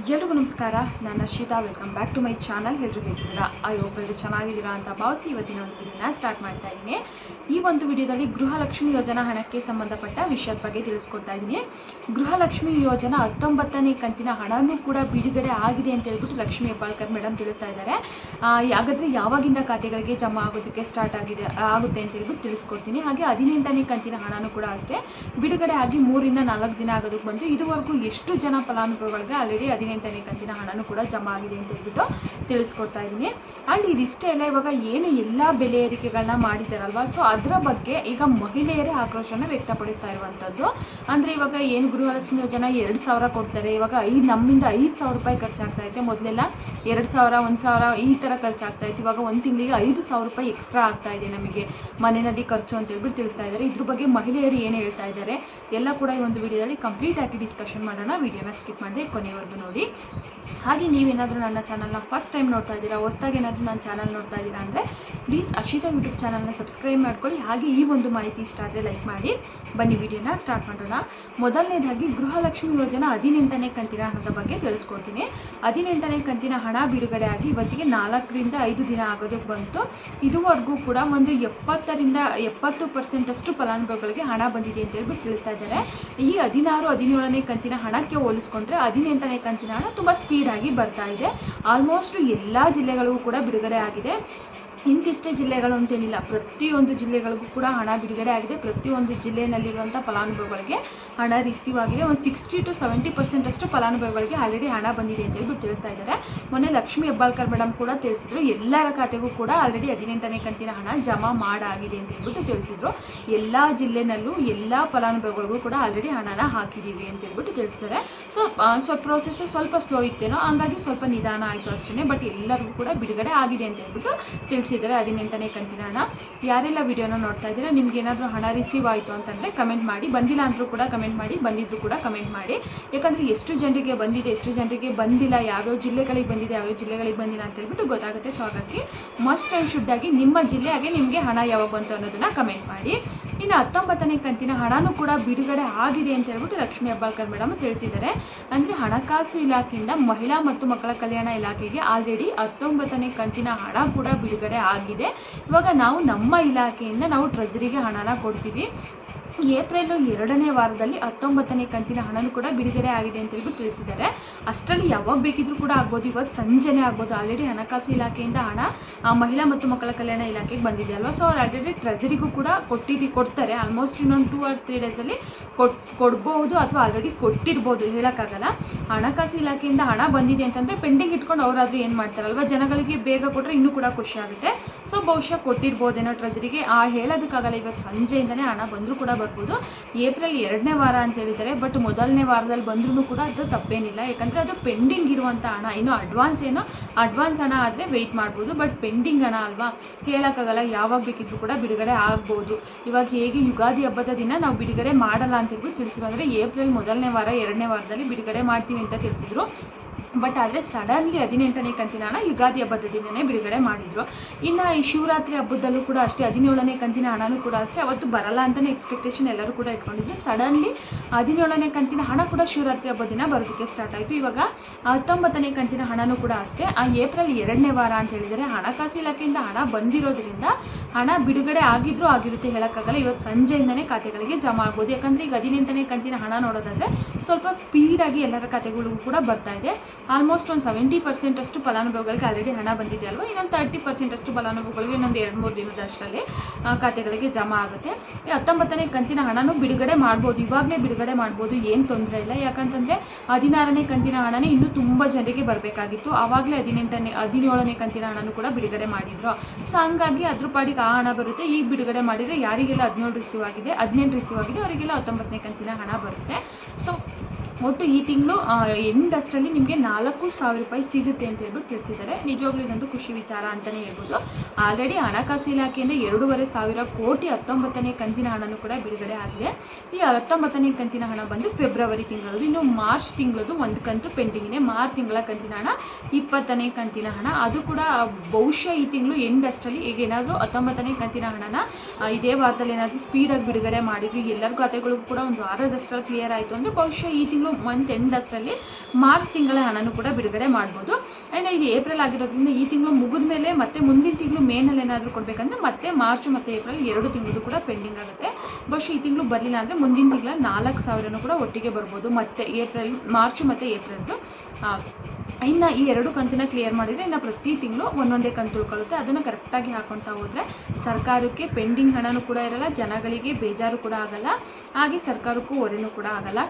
ಎಲ್ರಿಗೂ ನಮಸ್ಕಾರ. ನಾನು Arshita welcome back to my channel ಎಲ್ಲರೂ ಐ ಹೋಪ್ ಎಲ್ಲರೂ ಚೆನ್ನಾಗಿದ್ದೀರಾ ಅಂತ ಭಾವಿಸಿ ಇವತ್ತಿನ ಒಂದು ವಿಡಿಯೋನ ಸ್ಟಾರ್ಟ್ ಮಾಡ್ತಾ ಇದ್ದೀನಿ. ಈ ಒಂದು ವಿಡಿಯೋದಲ್ಲಿ ಗೃಹಲಕ್ಷ್ಮಿ ಯೋಜನಾ ಹಣಕ್ಕೆ ಸಂಬಂಧಪಟ್ಟ ವಿಷಯದ ಬಗ್ಗೆ ತಿಳಿಸ್ಕೊಡ್ತಾ ಇದ್ದೀನಿ. ಗೃಹಲಕ್ಷ್ಮಿ ಯೋಜನಾ ಹತ್ತೊಂಬತ್ತನೇ ಕಂತಿನ ಹಣವೂ ಕೂಡ ಬಿಡುಗಡೆ ಆಗಿದೆ ಅಂತ ಹೇಳ್ಬಿಟ್ಟು ಲಕ್ಷ್ಮಿ ಹೆಬ್ಬಾಳ್ಕರ್ ಮೇಡಮ್ ತಿಳಿಸ್ತಾ ಇದ್ದಾರೆ. ಹಾಗಾದ್ರೆ ಯಾವಾಗಿಂದ ಖಾತೆಗಳಿಗೆ ಜಮಾ ಆಗೋದಕ್ಕೆ ಸ್ಟಾರ್ಟ್ ಆಗಿದೆ, ಆಗುತ್ತೆ ಅಂತ ಹೇಳ್ಬಿಟ್ಟು ತಿಳಿಸ್ಕೊಡ್ತೀನಿ. ಹಾಗೆ ಹದಿನೆಂಟನೇ ಕಂತಿನ ಹಣನೂ ಕೂಡ ಅಷ್ಟೇ. ಬಿಡುಗಡೆ ಆಗಿ ಮೂರಿಂದ ನಾಲ್ಕು ದಿನ ಆಗೋದಕ್ಕೆ ಬಂದು ಇದುವರೆಗೂ ಎಷ್ಟು ಜನ ಫಲಾನುಭವಿಗಳಿಗೆ ಆಲ್ರೆಡಿ ಹದಿನೆಂಟನೇ ಕಂತಿನ ಹಣನೂ ಕೂಡ ಜಮಾ ಆಗಿದೆ ಅಂತ ಹೇಳ್ಬಿಟ್ಟು ತಿಳಿಸ್ಕೊಡ್ತಾ ಇದ್ದೀನಿ. ಆ್ಯಂಡ್ ಇದಿಷ್ಟೇ ಅಲ್ಲ ಇವಾಗ ಏನು ಎಲ್ಲ ಬೆಲೆ ಏರಿಕೆಗಳನ್ನ ಮಾಡಿದ್ದಾರಲ್ವ? ಸೊ ಅದರ ಬಗ್ಗೆ ಈಗ ಮಹಿಳೆಯರೇ ಆಕ್ರೋಶನ ವ್ಯಕ್ತಪಡಿಸ್ತಾ ಇರುವಂಥದ್ದು. ಅಂದರೆ ಇವಾಗ ಏನು ಗೃಹಲಕ್ಷ್ಮಿ ಯೋಜನೆ ಎರಡು ಸಾವಿರ ಕೊಡ್ತಾರೆ, ಇವಾಗ ಐದು ನಮ್ಮಿಂದ ಐದು ಸಾವಿರ ರೂಪಾಯಿ ಖರ್ಚಾಗ್ತಾ ಇದೆ ಮೊದಲೆಲ್ಲ ಎರಡು ಸಾವಿರ, ಒಂದು ಸಾವಿರ ಈ ಥರ ಖರ್ಚಾಗ್ತಾ ಇತ್ತು. ಇವಾಗ ಒಂದು ತಿಂಗಳಿಗೆ ಐದು ಸಾವಿರ ರೂಪಾಯಿ ಎಕ್ಸ್ಟ್ರಾ ಆಗ್ತಾ ಇದೆ ನಮಗೆ ಮನೆಯಲ್ಲಿ ಖರ್ಚು ಅಂತ ಹೇಳ್ಬಿಟ್ಟು ತಿಳಿಸ್ತಾ ಇದ್ದಾರೆ. ಇದ್ರ ಬಗ್ಗೆ ಮಹಿಳೆಯರು ಏನು ಹೇಳ್ತಾ ಇದ್ದಾರೆ, ಎಲ್ಲ ಕೂಡ ಈ ಒಂದು ವಿಡಿಯೋದಲ್ಲಿ ಕಂಪ್ಲೀಟ್ ಆಗಿ ಡಿಸ್ಕಷನ್ ಮಾಡೋಣ. ವಿಡಿಯೋನ ಸ್ಕಿಪ್ ಮಾಡಿದೆ ಕೊನೆವರೆಗೂ ಹಾಗೆ ನೀವೇನಾದರೂ ನನ್ನ ಚಾನಲ್ನ ಫಸ್ಟ್ ಟೈಮ್ ನೋಡ್ತಾ ಇದ್ದೀರಾ, ಹೊಸ್ದಾಗಿ ಏನಾದರೂ ನನ್ನ ಚಾನಲ್ ನೋಡ್ತಾ ಇದ್ದೀರಾ ಅಂದರೆ ಪ್ಲೀಸ್ ಅಶಿತಾ ಯೂಟ್ಯೂಬ್ ಚಾನಲ್ನ ಸಬ್ಸ್ಕ್ರೈಬ್ ಮಾಡ್ಕೊಳ್ಳಿ. ಹಾಗೆ ಈ ಒಂದು ಮಾಹಿತಿ ಇಷ್ಟ ಆದರೆ ಲೈಕ್ ಮಾಡಿ. ಬನ್ನಿ, ವಿಡಿಯೋನ ಸ್ಟಾರ್ಟ್ ಮಾಡೋಣ. ಮೊದಲನೇದಾಗಿ ಗೃಹಲಕ್ಷ್ಮಿ ಯೋಜನಾ ಹದಿನೆಂಟನೇ ಕಂತಿನ ಹಣದ ಬಗ್ಗೆ ತಿಳಿಸ್ಕೊಡ್ತೀನಿ. ಹದಿನೆಂಟನೇ ಕಂತಿನ ಹಣ ಬಿಡುಗಡೆ ಆಗಿ ಇವತ್ತಿಗೆ ನಾಲ್ಕರಿಂದ ಐದು ದಿನ ಆಗೋದಕ್ಕೆ ಬಂತು. ಇದುವರೆಗೂ ಕೂಡ ಒಂದು ಎಪ್ಪತ್ತರಿಂದ ಎಪ್ಪತ್ತು ಪರ್ಸೆಂಟಷ್ಟು ಫಲಾನುಭವಿಗಳಿಗೆ ಹಣ ಬಂದಿದೆ ಅಂತ ಹೇಳ್ಬಿಟ್ಟು ತಿಳಿಸ್ತಾ ಇದ್ದಾರೆ. ಈ ಹದಿನಾರು, ಹದಿನೇಳನೇ ಕಂತಿನ ಹಣಕ್ಕೆ ಹೋಲಿಸ್ಕೊಂಡ್ರೆ ಹದಿನೆಂಟನೇ ಕಂತಿನ ಹಣ ತುಂಬ ಸ್ಪೀಡಾಗಿ ಬರ್ತಾ ಇದೆ ಆಲ್ಮೋಸ್ಟ್ ಎಲ್ಲ ಜಿಲ್ಲೆಗಳಿಗೂ ಕೂಡ ಬಿಡುಗಡೆ ಆಗಿದೆ. ಇಂತಿಷ್ಟೇ ಜಿಲ್ಲೆಗಳು ಅಂತೇನಿಲ್ಲ, ಪ್ರತಿಯೊಂದು ಜಿಲ್ಲೆಗಳಿಗೂ ಕೂಡ ಹಣ ಬಿಡುಗಡೆ ಆಗಿದೆ. ಪ್ರತಿಯೊಂದು ಜಿಲ್ಲೆಯಲ್ಲಿರುವಂಥ ಫಲಾನುಭವಿಗಳಿಗೆ ಹಣ ರಿಸೀವ್ ಆಗಿದೆ. ಒಂದು ಸಿಕ್ಸ್ಟಿ ಟು ಸೆವೆಂಟಿ ಪರ್ಸೆಂಟ್ ಅಷ್ಟು ಫಲಾನುಭವಿಗಳಿಗೆ ಆಲ್ರೆಡಿ ಹಣ ಬಂದಿದೆ ಅಂತ ಹೇಳ್ಬಿಟ್ಟು ತಿಳಿಸ್ತಾ ಇದ್ದಾರೆ. ಮೊನ್ನೆ ಲಕ್ಷ್ಮೀ ಹೆಬ್ಬಾಳ್ಕರ್ ಮೇಡಮ್ ಕೂಡ ತಿಳಿಸಿದ್ರು. ಎಲ್ಲರ ಖಾತೆಗೂ ಕೂಡ ಆಲ್ರೆಡಿ ಹದಿನೆಂಟನೇ ಕಂತಿನ ಹಣ ಜಮಾ ಮಾಡಾಗಿದೆ ಅಂತ ಹೇಳ್ಬಿಟ್ಟು ತಿಳಿಸಿದ್ರು. ಎಲ್ಲ ಜಿಲ್ಲೆನಲ್ಲೂ ಎಲ್ಲ ಫಲಾನುಭವಿಗಳಿಗೂ ಕೂಡ ಆಲ್ರೆಡಿ ಹಣನ ಹಾಕಿದ್ದೀವಿ ಅಂತ ಹೇಳ್ಬಿಟ್ಟು ತಿಳಿಸ್ತಾರೆ ಸೊ ಸ್ವಲ್ಪ ಪ್ರೋಸೆಸ್ ಸ್ವಲ್ಪ ಸ್ಲೋ ಇತ್ತೇನೋ, ಹಂಗಾಗಿ ಸ್ವಲ್ಪ ನಿಧಾನ ಆಯಿತು ಅಷ್ಟೇ ಬಟ್ ಎಲ್ಲರಿಗೂ ಕೂಡ ಬಿಡುಗಡೆ ಆಗಿದೆ ಅಂತ ಹೇಳ್ಬಿಟ್ಟು ತಿಳಿಸಿದ್ದಾರೆ ಹದಿನೆಂಟನೇ ಕಂತಿನ ಹಣ. ಯಾರೆಲ್ಲ ವಿಡಿಯೋನ ನೋಡ್ತಾ ಇದ್ದೀರಾ, ನಿಮ್ಗೆ ಏನಾದರೂ ಹಣ ರಿಸೀವ್ ಆಯಿತು ಅಂತಂದರೆ ಕಮೆಂಟ್ ಮಾಡಿ. ಬಂದಿಲ್ಲ ಅಂದರೂ ಕೂಡ ಕಮೆಂಟ್ ಮಾಡಿ, ಬಂದಿದ್ರು ಕೂಡ ಕಮೆಂಟ್ ಮಾಡಿ. ಯಾಕಂದರೆ ಎಷ್ಟು ಜನರಿಗೆ ಬಂದಿದೆ, ಎಷ್ಟು ಜನರಿಗೆ ಬಂದಿಲ್ಲ, ಯಾವ್ಯಾವ ಜಿಲ್ಲೆಗಳಿಗೆ ಬಂದಿದೆ, ಯಾವ್ಯಾವ ಜಿಲ್ಲೆಗಳಿಗೆ ಬಂದಿಲ್ಲ ಅಂತ ಹೇಳ್ಬಿಟ್ಟು ಗೊತ್ತಾಗುತ್ತೆ. ಸೊ ಹಾಗಾಗಿ ಮಸ್ಟ್ ಆ್ಯಂಡ್ ಶುಡ್ಡಾಗಿ ನಿಮ್ಮ ಜಿಲ್ಲೆ ಹಾಗೆ ನಿಮಗೆ ಹಣ ಯಾವಾಗ ಬಂತು ಅನ್ನೋದನ್ನು ಕಮೆಂಟ್ ಮಾಡಿ. ಇನ್ನು ಹತ್ತೊಂಬತ್ತನೇ ಕಂತಿನ ಹಣನೂ ಕೂಡ ಬಿಡುಗಡೆ ಆಗಿದೆ ಅಂತ ಹೇಳ್ಬಿಟ್ಟು ಲಕ್ಷ್ಮೀ ಹೆಬ್ಬಾಳ್ಕರ್ ಮೇಡಮ್ ತಿಳಿಸಿದ್ದಾರೆ. ಅಂದರೆ ಹಣಕಾಸು ಇಲಾಖೆಯಿಂದ ಮಹಿಳಾ ಮತ್ತು ಮಕ್ಕಳ ಕಲ್ಯಾಣ ಇಲಾಖೆಗೆ ಆಲ್ರೆಡಿ ಹತ್ತೊಂಬತ್ತನೇ ಕಂತಿನ ಹಣ ಕೂಡ ಬಿಡುಗಡೆ ಆಗಿದೆ. ಇವಾಗ ನಾವು ನಮ್ಮ ಇಲಾಖೆಯಿಂದ ನಾವು ಟ್ರೆಜರಿಗೆ ಹಣನ ಕೊಡ್ತೀವಿ. ಏಪ್ರಿಲ್ ಎರಡನೇ ವಾರದಲ್ಲಿ ಹತ್ತೊಂಬತ್ತನೇ ಕಂತಿನ ಹಣನೂ ಕೂಡ ಬಿಡುಗಡೆ ಆಗಿದೆ ಅಂತ ಹೇಳ್ಬಿಟ್ಟು ತಿಳಿಸಿದ್ದಾರೆ. ಅಷ್ಟರಲ್ಲಿ ಯಾವಾಗ ಬೇಕಿದ್ರೂ ಕೂಡ ಆಗ್ಬೋದು. ಇವತ್ತು ಸಂಜೆನೇ ಆಗ್ಬೋದು. ಆಲ್ರೆಡಿ ಹಣಕಾಸು ಇಲಾಖೆಯಿಂದ ಹಣ ಆ, ಮಹಿಳಾ ಮತ್ತು ಮಕ್ಕಳ ಕಲ್ಯಾಣ ಇಲಾಖೆಗೆ ಬಂದಿದೆ ಅಲ್ವಾ? ಸೊ ಅವ್ರು ಆಲ್ರೆಡಿ ಟ್ರೆಜರಿಗೂ ಕೂಡ ಕೊಟ್ಟಿದ್ದು ಕೊಡ್ತಾರೆ. ಆಲ್ಮೋಸ್ಟ್ ಇನ್ನೊಂದು ಟೂ ಆರ್ ತ್ರೀ ಡೇಸಲ್ಲಿ ಕೊಟ್ ಕೊಡ್ಬೋದು ಅಥವಾ ಆಲ್ರೆಡಿ ಕೊಟ್ಟಿರ್ಬೋದು. ಹೇಳೋಕ್ಕಾಗಲ್ಲ. ಹಣಕಾಸು ಇಲಾಖೆಯಿಂದ ಹಣ ಬಂದಿದೆ ಅಂತಂದರೆ ಪೆಂಡಿಂಗ್ ಇಟ್ಕೊಂಡು ಅವರಾದರೂ ಏನು ಮಾಡ್ತಾರಲ್ವ ಜನಗಳಿಗೆ ಬೇಗ ಕೊಟ್ಟರೆ ಇನ್ನೂ ಕೂಡ ಖುಷಿ ಆಗುತ್ತೆ. ಸೊ ಬಹುಶಃ ಕೊಟ್ಟಿರ್ಬೋದೇನೋ ಟ್ರೆಜರಿಗೆ ಆ ಹೇಳೋದಕ್ಕಾಗಲ್ಲ. ಇವತ್ತು ಸಂಜೆಯಿಂದನೇ ಹಣ ಬಂದರೂ ಕೂಡ ಬರ್ಬೋದು. ಏಪ್ರಿಲ್ ಎರಡನೇ ವಾರ ಅಂತ ಹೇಳಿದ್ದಾರೆ. ಬಟ್ ಮೊದಲನೇ ವಾರದಲ್ಲಿ ಬಂದ್ರೂ ಕೂಡ ಅದು ತಪ್ಪೇನಿಲ್ಲ. ಯಾಕಂದರೆ ಅದು ಪೆಂಡಿಂಗ್ ಇರುವಂಥ ಹಣ. ಇನ್ನು ಅಡ್ವಾನ್ಸ್ ಏನೋ ಅಡ್ವಾನ್ಸ್ ಹಣ ಆದರೆ ವೆಯ್ಟ್ ಮಾಡ್ಬೋದು. ಬಟ್ ಪೆಂಡಿಂಗ್ ಹಣ ಅಲ್ವಾ? ಕೇಳೋಕ್ಕಾಗಲ್ಲ. ಯಾವಾಗ ಬೇಕಿದ್ರೂ ಕೂಡ ಬಿಡುಗಡೆ ಆಗ್ಬೋದು. ಇವಾಗ ಹೇಗೆ ಯುಗಾದಿ ಹಬ್ಬದ ದಿನ ನಾವು ಬಿಡುಗಡೆ ಮಾಡಲ್ಲ ಅಂತ ಹೇಳ್ಬಿಟ್ಟು ತಿಳಿಸಿದ್ರು. ಅಂದರೆ ಏಪ್ರಿಲ್ ಮೊದಲನೇ ವಾರ, ಎರಡನೇ ವಾರದಲ್ಲಿ ಬಿಡುಗಡೆ ಮಾಡ್ತೀವಿ ಅಂತ ತಿಳಿಸಿದ್ರು. ಬಟ್ ಆದರೆ ಸಡನ್ಲಿ ಹದಿನೆಂಟನೇ ಕಂತಿನ ಹಣ ಯುಗಾದಿ ಹಬ್ಬದ ದಿನನೇ ಬಿಡುಗಡೆ ಮಾಡಿದರು. ಇನ್ನು ಈ ಶಿವರಾತ್ರಿ ಹಬ್ಬದಲ್ಲೂ ಕೂಡ ಅಷ್ಟೇ, ಹದಿನೇಳನೇ ಕಂತಿನ ಹಣನೂ ಕೂಡ ಅಷ್ಟೇ, ಅವತ್ತು ಬರಲ್ಲ ಅಂತಲೇ ಎಕ್ಸ್ಪೆಕ್ಟೇಷನ್ ಎಲ್ಲರೂ ಕೂಡ ಇಟ್ಕೊಂಡಿದ್ರು. ಸಡನ್ಲಿ ಹದಿನೇಳನೇ ಕಂತಿನ ಹಣ ಕೂಡ ಶಿವರಾತ್ರಿ ಹಬ್ಬದ ದಿನ ಬರೋದಕ್ಕೆ ಸ್ಟಾರ್ಟ್ ಆಯಿತು. ಇವಾಗ ಹತ್ತೊಂಬತ್ತನೇ ಕಂತಿನ ಹಣನೂ ಕೂಡ ಅಷ್ಟೇ. ಆ ಏಪ್ರಿಲ್ ಎರಡನೇ ವಾರ ಅಂತ ಹೇಳಿದರೆ ಹಣಕಾಸು ಇಲಾಖೆಯಿಂದ ಹಣ ಬಂದಿರೋದ್ರಿಂದ ಹಣ ಬಿಡುಗಡೆ ಆಗಿದ್ರೂ ಆಗಿರುತ್ತೆ ಹೇಳೋಕ್ಕಾಗಲ್ಲ. ಇವತ್ತು ಸಂಜೆಯಿಂದನೇ ಖಾತೆಗಳಿಗೆ ಜಮಾ ಆಗ್ಬೋದು. ಯಾಕಂದರೆ ಈಗ ಹದಿನೆಂಟನೇ ಕಂತಿನ ಹಣ ನೋಡೋದಾದರೆ ಸ್ವಲ್ಪ ಸ್ಪೀಡಾಗಿ ಎಲ್ಲರ ಖಾತೆಗಳಿಗೂ ಕೂಡ ಬರ್ತಾ ಇದೆ. ಆಲ್ಮೋಸ್ಟ್ ಒಂದು ಸೆವೆಂಟಿ ಪರ್ಸೆಂಟ್ ಅಷ್ಟು ಫಲಾನುಭವಿಗಳಿಗೆ ಆಲ್ರೆಡಿ ಹಣ ಬಂದಿದೆ ಅಲ್ವಾ? ಇನ್ನೊಂದು ತರ್ಟಿ ಪರ್ಸೆಂಟ್ ಅಷ್ಟು ಫಲಾನುಭವಿಗಳಿಗೆ ಇನ್ನೊಂದು ಎರಡು, ಮೂರು ದಿನದಷ್ಟರಲ್ಲಿ ಖಾತೆಗಳಿಗೆ ಜಮಾ ಆಗುತ್ತೆ. ಹತ್ತೊಂಬತ್ತನೇ ಕಂತಿನ ಹಣನೂ ಬಿಡುಗಡೆ ಮಾಡ್ಬೋದು. ಇವಾಗಲೇ ಬಿಡುಗಡೆ ಮಾಡ್ಬೋದು. ಏನು ತೊಂದರೆ ಇಲ್ಲ. ಯಾಕಂತಂದರೆ ಹದಿನಾರನೇ ಕಂತಿನ ಹಣನೇ ಇನ್ನೂ ತುಂಬ ಜನರಿಗೆ ಬರಬೇಕಾಗಿತ್ತು. ಆವಾಗಲೇ ಹದಿನೆಂಟನೇ, ಹದಿನೇಳನೇ ಕಂತಿನ ಹಣನೂ ಕೂಡ ಬಿಡುಗಡೆ ಮಾಡಿದ್ರು. ಸೊ ಹಂಗಾಗಿ ಅದ್ರ ಪಾಡಿಗೆ ಆ ಹಣ ಬರುತ್ತೆ. ಈಗ ಬಿಡುಗಡೆ ಮಾಡಿದರೆ ಯಾರಿಗೆಲ್ಲ ಹದಿನೇಳು ರಿಸೀವ್ ಆಗಿದೆ, ಹದಿನೆಂಟು ರಿಸೀವ್ ಆಗಿದೆ, ಅವರಿಗೆಲ್ಲ ಹತ್ತೊಂಬತ್ತನೇ ಕಂತಿನ ಹಣ ಬರುತ್ತೆ. ಸೊ ಒಟ್ಟು ಈ ತಿಂಗಳು ಎಂಡ್ ಅಷ್ಟರಲ್ಲಿ ನಿಮಗೆ ನಾಲ್ಕು ಸಾವಿರ ರೂಪಾಯಿ ಸಿಗುತ್ತೆ ಅಂತ ಹೇಳ್ಬಿಟ್ಟು ತಿಳಿಸಿದ್ದಾರೆ. ನಿಜವಾಗ್ಲೂ ಇದೊಂದು ಖುಷಿ ವಿಚಾರ ಅಂತಲೇ ಹೇಳ್ಬೋದು. ಆಲ್ರೆಡಿ ಹಣಕಾಸು ಇಲಾಖೆಯಿಂದ ಎರಡೂವರೆ ಸಾವಿರ ಕೋಟಿ ಹತ್ತೊಂಬತ್ತನೇ ಕಂತಿನ ಹಣನೂ ಕೂಡ ಬಿಡುಗಡೆ ಆಗಿದೆ. ಈ ಹತ್ತೊಂಬತ್ತನೇ ಕಂತಿನ ಹಣ ಬಂದು ಫೆಬ್ರವರಿ ತಿಂಗಳದು. ಇನ್ನು ಮಾರ್ಚ್ ತಿಂಗಳದು ಒಂದು ಕಂತು ಪೆಂಡಿಂಗ್ ಇದೆ. ಮಾರ್ಚ್ ತಿಂಗಳ ಕಂತಿನ ಹಣ, ಇಪ್ಪತ್ತನೇ ಕಂತಿನ ಹಣ. ಅದು ಕೂಡ ಬಹುಶಃ ಈ ತಿಂಗಳು ಎಂಡ್ ಅಷ್ಟರಲ್ಲಿ ಈಗ ಏನಾದರೂ ಹತ್ತೊಂಬತ್ತನೇ ಕಂತಿನ ಹಣನ ಇದೇ ವಾರದಲ್ಲಿ ಏನಾದರೂ ಸ್ಪೀಡಾಗಿ ಬಿಡುಗಡೆ ಮಾಡಿದ್ರು ಎಲ್ಲರ ಖಾತೆಗಳಿಗೂ ಕೂಡ ಒಂದು ವಾರದಷ್ಟರಲ್ಲಿ ಕ್ಲಿಯರ್ ಆಯಿತು. ಅಂದರೆ ಬಹುಶಃ ಈ ತಿಂಗಳು ಮಂತ್ ಎಂಡ್ ಅಷ್ಟರಲ್ಲಿ ಮಾರ್ಚ್ ತಿಂಗಳ ಹಣನೂ ಕೂಡ ಬಿಡುಗಡೆ ಮಾಡ್ಬೋದು. ಆ್ಯಂಡ್ ಇದು ಏಪ್ರಿಲ್ ಆಗಿರೋದ್ರಿಂದ ಈ ತಿಂಗಳು ಮುಗಿದ ಮೇಲೆ ಮತ್ತೆ ಮುಂದಿನ ತಿಂಗಳು ಮೇನಲ್ಲಿ ಏನಾದರೂ ಕೊಡಬೇಕಂದ್ರೆ ಮತ್ತೆ ಮಾರ್ಚ್ ಮತ್ತು ಏಪ್ರಿಲ್ ಎರಡು ತಿಂಗಳು ಕೂಡ ಪೆಂಡಿಂಗ್ ಆಗುತ್ತೆ. ಬಟ್ ಈ ತಿಂಗಳು ಬರಲಿಲ್ಲ ಅಂದರೆ ಮುಂದಿನ ತಿಂಗಳ ನಾಲ್ಕು ಸಾವಿರನೂ ಕೂಡ ಒಟ್ಟಿಗೆ ಬರ್ಬೋದು. ಮತ್ತೆ ಏಪ್ರಿಲ್ ಮಾರ್ಚ್ ಮತ್ತು ಏಪ್ರಿಲ್ದು ಇನ್ನು ಈ ಎರಡು ಕಂತನ್ನ ಕ್ಲಿಯರ್ ಮಾಡಿದರೆ ಇನ್ನು ಪ್ರತಿ ತಿಂಗಳು ಒಂದೊಂದೇ ಕಂತು ಉಳ್ಕೊಳ್ಳುತ್ತೆ. ಅದನ್ನು ಕರೆಕ್ಟಾಗಿ ಹಾಕೊತಾ ಹೋದರೆ ಸರ್ಕಾರಕ್ಕೆ ಪೆಂಡಿಂಗ್ ಹಣನೂ ಕೂಡ ಇರಲ್ಲ, ಜನಗಳಿಗೆ ಬೇಜಾರು ಕೂಡ ಆಗಲ್ಲ. ಹಾಗೆ ಸರ್ಕಾರಕ್ಕೂ ಹೊರೆನೂ ಕೂಡ ಆಗಲ್ಲ.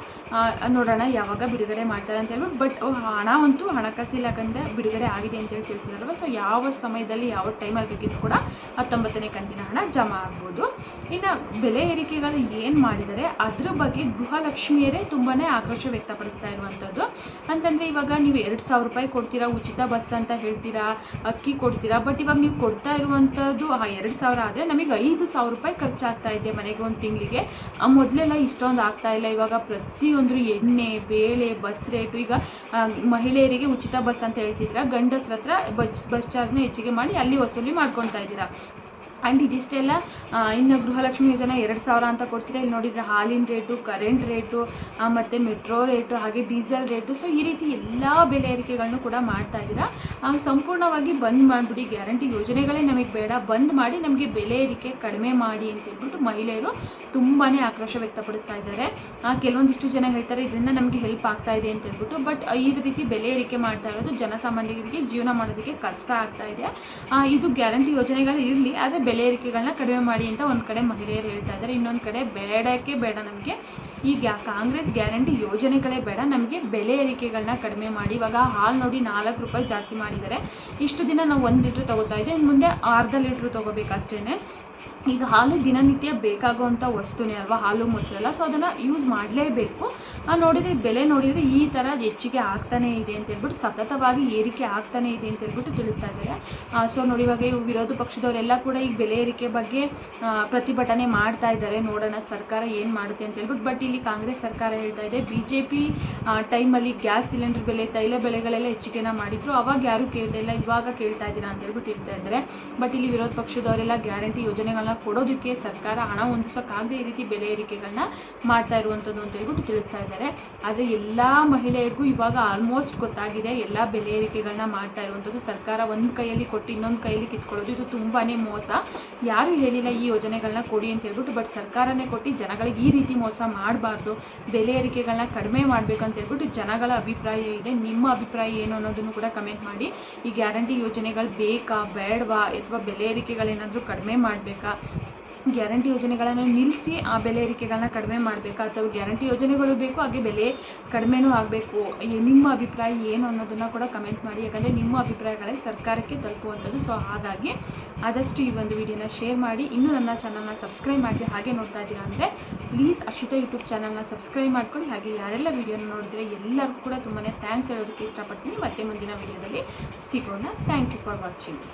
ನೋಡೋಣ ಯಾವಾಗ ಬಿಡುಗಡೆ ಮಾಡ್ತಾರೆ ಅಂತ ಹೇಳ್ಬಿಟ್ಟು ಬಟ್ ಹಣ ಅಂತೂ ಹಣಕಾಸು ಇಲಾಖೆಯಿಂದ ಬಿಡುಗಡೆ ಆಗಿದೆ ಅಂತೇಳಿ ತಿಳಿಸಿದಾರಲ್ವ? ಸೊ ಯಾವ ಸಮಯದಲ್ಲಿ ಯಾವ ಟೈಮಲ್ಲಿ ಬೇಕಿದ್ರು ಕೂಡ ಹತ್ತೊಂಬತ್ತನೇ ಕಂತಿನ ಹಣ ಜಮಾ ಆಗ್ಬೋದು. ಇನ್ನು ಬೆಲೆ ಏರಿಕೆಗಳು ಏನು ಮಾಡಿದರೆ ಅದ್ರ ಬಗ್ಗೆ ಗೃಹಲಕ್ಷ್ಮಿಯರೇ ತುಂಬಾ ಆಕ್ರೋಶ ವ್ಯಕ್ತಪಡಿಸ್ತಾ ಇರುವಂಥದ್ದು ಅಂತಂದರೆ ಇವಾಗ ನೀವು ಎರಡು ಸಾವಿರ ರೂಪಾಯಿ ಕೊಡ್ತೀರಾ, ಉಚಿತ ಬಸ್ ಅಂತ ಹೇಳ್ತೀರಾ, ಅಕ್ಕಿ ಕೊಡ್ತೀರಾ ಬಟ್ ಇವಾಗ ನೀವು ಕೊಡ್ತಾ ಇರುವಂಥದ್ದು ಆ ಎರಡು ಸಾವಿರ ಆದರೆ ನಮಗೆ ಐದು ಸಾವಿರ ರೂಪಾಯಿ ಖರ್ಚಾಗ್ತಾ ಇದೆ ಮನೆಗೆ ಒಂದು ತಿಂಗಳಿಗೆ. ಮೊದಲೆಲ್ಲ ಇಷ್ಟೊಂದು ಆಗ್ತಾ ಇಲ್ಲ, ಇವಾಗ ಪ್ರತಿಯೊಂದು ಎಣ್ಣೆ, ಬೇಳೆ ಬಸ್ ರೇಟು ಈಗ ಮಹಿಳೆಯರಿಗೆ ಉಚಿತ ಬಸ್ ಅಂತ ಹೇಳ್ತಿದ್ದೀರಾ ಗಂಡಸರ ಹತ್ರ ಬಸ್ ಬಸ್ ಚಾರ್ಜ್ನ ಹೆಚ್ಚಿಗೆ ಮಾಡಿ ಅಲ್ಲಿ ವಸೂಲಿ ಮಾಡ್ಕೊಳ್ತಾ ಇದ್ದೀರಾ. ಆ್ಯಂಡ್ ಇದಿಷ್ಟೆಲ್ಲ ಇನ್ನು ಗೃಹಲಕ್ಷ್ಮಿ ಯೋಜನೆ ಎರಡು ಸಾವಿರ ಅಂತ ಕೊಡ್ತೀರಾ? ಇಲ್ಲಿ ನೋಡಿದರೆ ಹಾಲಿನ ರೇಟು ಕರೆಂಟ್ ರೇಟು ಮತ್ತು ಮೆಟ್ರೋ ರೇಟು, ಹಾಗೆ ಡೀಸೆಲ್ ರೇಟು. ಸೊ ಈ ರೀತಿ ಎಲ್ಲ ಬೆಲೆ ಏರಿಕೆಗಳನ್ನು ಕೂಡ ಮಾಡ್ತಾ ಇದ್ದೀರಾ? ಸಂಪೂರ್ಣವಾಗಿ ಬಂದ್ ಮಾಡಿಬಿಡಿ. ಗ್ಯಾರಂಟಿ ಯೋಜನೆಗಳೇ ನಮಗೆ ಬೇಡ. ಬಂದ್ ಮಾಡಿ ನಮಗೆ ಬೆಲೆ ಏರಿಕೆ ಕಡಿಮೆ ಮಾಡಿ ಅಂತ ಹೇಳ್ಬಿಟ್ಟು ಮಹಿಳೆಯರು ತುಂಬಾ ಆಕ್ರೋಶ ವ್ಯಕ್ತಪಡಿಸ್ತಾ ಇದ್ದಾರೆ. ಕೆಲವೊಂದಿಷ್ಟು ಜನ ಹೇಳ್ತಾರೆ, ಇದರಿಂದ ನಮಗೆ ಹೆಲ್ಪ್ ಆಗ್ತಾ ಇದೆ ಅಂತ ಹೇಳ್ಬಿಟ್ಟು. ಬಟ್ ಈ ರೀತಿ ಬೆಲೆ ಏರಿಕೆ ಮಾಡ್ತಾ ಇರೋದು ಜನಸಾಮಾನ್ಯರಿಗೆ, ಜೀವನ ಮಾಡೋದಕ್ಕೆ ಕಷ್ಟ ಆಗ್ತಾ ಇದೆ. ಇದು ಗ್ಯಾರಂಟಿ ಯೋಜನೆಗಳು ಇರಲಿ, ಆದರೆ ಬೆಲೆ ಏರಿಕೆಗಳನ್ನ ಕಡಿಮೆ ಮಾಡಿ ಅಂತ ಒಂದು ಕಡೆ ಮಹಿಳೆಯರು ಹೇಳ್ತಾ ಇದ್ದಾರೆ ಇನ್ನೊಂದು ಕಡೆ ಬೇಡಕ್ಕೆ ಬೇಡ ನಮಗೆ. ಈ ಕಾಂಗ್ರೆಸ್ ಗ್ಯಾರಂಟಿ ಯೋಜನೆಗಳೇ ಬೇಡ. ನಮಗೆ ಬೆಲೆ ಏರಿಕೆಗಳನ್ನ ಕಡಿಮೆ ಮಾಡಿ. ಇವಾಗ ಹಾಲು ನೋಡಿ ನಾಲ್ಕು ರೂಪಾಯಿ ಜಾಸ್ತಿ ಮಾಡಿದ್ದಾರೆ. ಇಷ್ಟು ದಿನ ನಾವು ಒಂದು ಲೀಟ್ರ್ ತೊಗೋತಾ ಇದ್ದೆ ಇನ್ನು ಮುಂದೆ ಅರ್ಧ ಲೀಟ್ರ್ ತಗೋಬೇಕು ಅಷ್ಟೇ ಈಗ ಹಾಲು ದಿನನಿತ್ಯ ಬೇಕಾಗುವಂಥ ವಸ್ತುನೇ ಅಲ್ವಾ? ಹಾಲು ಮೊಸರೆಲ್ಲ ಸೊ ಅದನ್ನು ಯೂಸ್ ಮಾಡಲೇಬೇಕು. ನೋಡಿದರೆ ಬೆಲೆ ನೋಡಿದರೆ ಈ ಥರ ಹೆಚ್ಚಿಗೆ ಆಗ್ತಾನೇ ಇದೆ ಅಂತ ಹೇಳ್ಬಿಟ್ಟು ಸತತವಾಗಿ ಏರಿಕೆ ಆಗ್ತಾನೇ ಇದೆ ಅಂತ ಹೇಳ್ಬಿಟ್ಟು ತಿಳಿಸ್ತಾ ಇದ್ದಾರೆ. ಸೊ ನೋಡಿ ಇವಾಗ ಇವು ವಿರೋಧ ಪಕ್ಷದವರೆಲ್ಲ ಕೂಡ ಈ ಬೆಲೆ ಏರಿಕೆ ಬಗ್ಗೆ ಪ್ರತಿಭಟನೆ ಮಾಡ್ತಾ ಇದ್ದಾರೆ. ನೋಡೋಣ ಸರ್ಕಾರ ಏನು ಮಾಡುತ್ತೆ ಅಂತ ಹೇಳ್ಬಿಟ್ಟು. ಬಟ್ ಇಲ್ಲಿ ಕಾಂಗ್ರೆಸ್ ಸರ್ಕಾರ ಹೇಳ್ತಾ ಇದೆ ಬಿ ಜೆ ಪಿ ಟೈಮಲ್ಲಿ ಗ್ಯಾಸ್ ಸಿಲಿಂಡರ್ ಬೆಲೆ, ತೈಲ ಬೆಲೆಗಳೆಲ್ಲ ಹೆಚ್ಚಿಗೆನ ಮಾಡಿದ್ರು. ಅವಾಗ ಯಾರು ಕೇಳ್ತಾ ಇಲ್ಲ, ಇವಾಗ ಕೇಳ್ತಾ ಇದ್ದೀರಾ ಅಂತ ಹೇಳ್ಬಿಟ್ಟು ಹೇಳ್ತಾ ಇದ್ದಾರೆ. ಬಟ್ ಇಲ್ಲಿ ವಿರೋಧ ಪಕ್ಷದವರೆಲ್ಲ ಗ್ಯಾರಂಟಿ ಯೋಜನೆಗಳನ್ನ ಕೊಡೋದಕ್ಕೆ ಸರ್ಕಾರ ಹಣ ಹೊಂದಿಸೋಕ್ಕಾಗದೇ ಈ ರೀತಿ ಬೆಲೆ ಏರಿಕೆಗಳನ್ನ ಮಾಡ್ತಾ ಇರುವಂಥದ್ದು ಅಂತ ಹೇಳ್ಬಿಟ್ಟು ತಿಳಿಸ್ತಾ ಇದ್ದಾರೆ. ಆದರೆ ಎಲ್ಲ ಮಹಿಳೆಯರಿಗೂ ಇವಾಗ ಆಲ್ಮೋಸ್ಟ್ ಗೊತ್ತಾಗಿದೆ, ಎಲ್ಲ ಬೆಲೆ ಏರಿಕೆಗಳನ್ನ ಮಾಡ್ತಾ ಇರುವಂಥದ್ದು. ಸರ್ಕಾರ ಒಂದು ಕೈಯಲ್ಲಿ ಕೊಟ್ಟು ಇನ್ನೊಂದು ಕೈಯಲ್ಲಿ ಕಿತ್ಕೊಳ್ಳೋದು, ಇದು ತುಂಬಾ ಮೋಸ. ಯಾರು ಹೇಳಿಲ್ಲ ಈ ಯೋಜನೆಗಳನ್ನ ಕೊಡಿ ಅಂತ ಹೇಳ್ಬಿಟ್ಟು ಬಟ್ ಸರ್ಕಾರನೇ ಕೊಟ್ಟು ಜನಗಳಿಗೆ ಈ ರೀತಿ ಮೋಸ ಮಾಡಬಾರ್ದು. ಬೆಲೆ ಏರಿಕೆಗಳನ್ನ ಕಡಿಮೆ ಮಾಡಬೇಕು ಅಂತ ಹೇಳ್ಬಿಟ್ಟು ಜನಗಳ ಅಭಿಪ್ರಾಯ ಇದೆ. ನಿಮ್ಮ ಅಭಿಪ್ರಾಯ ಏನು ಅನ್ನೋದನ್ನು ಕೂಡ ಕಮೆಂಟ್ ಮಾಡಿ. ಈ ಗ್ಯಾರಂಟಿ ಯೋಜನೆಗಳು ಬೇಕಾ, ಬೇಡವಾ, ಅಥವಾ ಬೆಲೆ ಏರಿಕೆಗಳೇನಾದರೂ ಕಡಿಮೆ ಮಾಡಬೇಕಾ? ಗ್ಯಾರಂಟಿ ಯೋಜನೆಗಳನ್ನು ನಿಲ್ಲಿಸಿ ಆ ಬೆಲೆ ಏರಿಕೆಗಳನ್ನ ಕಡಿಮೆ ಮಾಡಬೇಕಾ? ಅಥವಾ ಗ್ಯಾರಂಟಿ ಯೋಜನೆಗಳು ಬೇಕು, ಹಾಗೆ ಬೆಲೆ ಕಡಿಮೆನೂ ಆಗಬೇಕು. ನಿಮ್ಮ ಅಭಿಪ್ರಾಯ ಏನು ಅನ್ನೋದನ್ನು ಕೂಡ ಕಮೆಂಟ್ ಮಾಡಿ. ಯಾಕಂದರೆ ನಿಮ್ಮ ಅಭಿಪ್ರಾಯಗಳೇ ಸರ್ಕಾರಕ್ಕೆ ತಲುಪುವಂಥದ್ದು. ಸೊ ಹಾಗಾಗಿ ಆದಷ್ಟು ಈ ಒಂದು ವಿಡಿಯೋನ ಶೇರ್ ಮಾಡಿ. ಇನ್ನೂ ನನ್ನ ಚಾನಲ್ನ ಸಬ್ಸ್ಕ್ರೈಬ್ ಮಾಡಿ ಹಾಗೆ ನೋಡ್ತಾ ಇದ್ದೀರಾ ಅಂದರೆ ಪ್ಲೀಸ್ ಅಶಿತಾ ಯೂಟ್ಯೂಬ್ ಚಾನಲ್ನ ಸಬ್ಸ್ಕ್ರೈಬ್ ಮಾಡ್ಕೊಂಡು ಹಾಗೆ ಯಾರೆಲ್ಲ ವಿಡಿಯೋನ ನೋಡಿದ್ರೆ ಎಲ್ಲರಿಗೂ ಕೂಡ ತುಂಬಾ ಥ್ಯಾಂಕ್ಸ್ ಹೇಳೋದಕ್ಕೆ ಇಷ್ಟಪಡ್ತೀನಿ. ಮತ್ತೆ ಮುಂದಿನ ವಿಡಿಯೋದಲ್ಲಿ ಸಿಗೋಣ. Thank you for watching